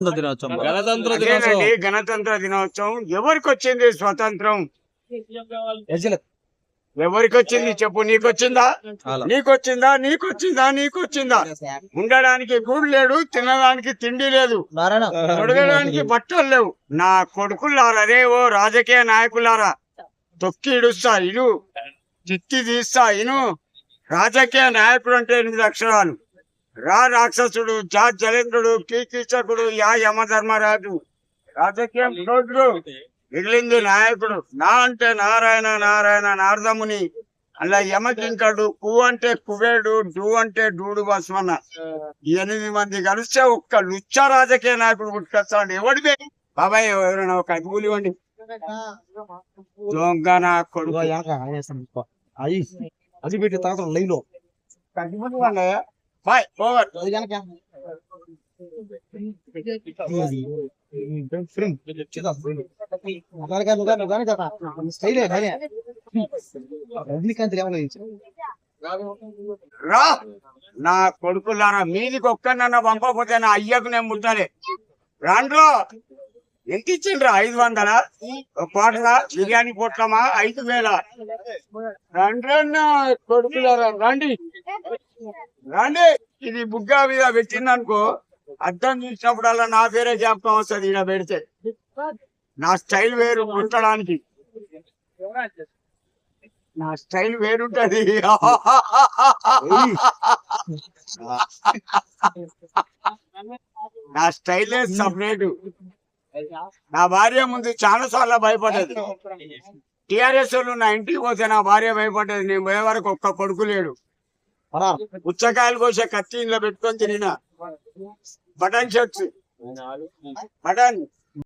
దినోత్సవం. గణతంత్ర దినోత్సవం. గణతంత్ర దినోత్సవం. ఎవరికి వచ్చింది స్వతంత్రం ఎవరికి వచ్చింది చెప్పు నీకొచ్చిందా. నీకొచ్చిందా నీకొచ్చిందా నీకొచ్చిందా? ఉండడానికి గూడు లేడు తినడానికి తిండి లేదు. తొడగడానికి బట్టలు లేవు. నా కొడుకులారా రే ఓ రాజకీయ నాయకులారా. తొక్కి ఇడుస్తా ఇను చిత్తి తీస్తా ఇను. రాజకీయ నాయకుడు అంటే ఎనిమిది అక్షరాలు. రా రాక్షసుడు జా జలేంద్రుడు కీ కీచకుడు యా యమధర్మరాజు. రాజకీయం రోడ్డు మిగిలింది నాయకుడు. నా అంటే నారాయణ నారాయణ నారదముని. అలా యమకింకడు కు అంటే కుబేడు డు అంటే డూడు బస్మన్న. ఎనిమిది మంది కలిస్తే ఒక్క లుచ్చ రాజకీయ నాయకుడు పుట్టుకొస్తాడు ఎవడివే బాబాయ్ ఎవరైనా ఒక అడుగులు ఇవ్వండి దొంగ నా కొడుకు. అది పెట్టి తాత లైవ్లో రజనీకాంత్ ఏమన్నా రా. నా కొడుకులారా మీదికి ఒక్కనన్నా పంపకపోతే నా అయ్యకు నేను ముట్టలే రాండ్రో. ఎంత ఇచ్చిండ్రా? ఐదు వందల? కోటలా బిర్యానీ పొట్లమా? ఐదు వేల? రండ్రన్న కొడుకులారా రండి. రండి. ఇది బుగ్గా మీద పెట్టిందనుకో అర్థం చూసినప్పుడల్లా నా పేరే జ్ఞాపకం వస్తుంది ఈడ పెడితే. నా స్టైల్ వేరు పుట్టడానికి. నా స్టైల్ వేరుంటది. నా స్టైలే సపరేట్. నా భార్య ముందు చాలా సార్లు భయపడ్డది. టిఆర్ఎస్ వాళ్ళు నా ఇంటికి పోతే నా భార్య భయపడ్డది. నేను పోయే వరకు ఒక్క కొడుకు లేడు. పుచ్చకాయలు కోసే కత్తి ఇంట్లో పెట్టుకొని తిరిగిన బటన్ షర్ట్స్ బటన్.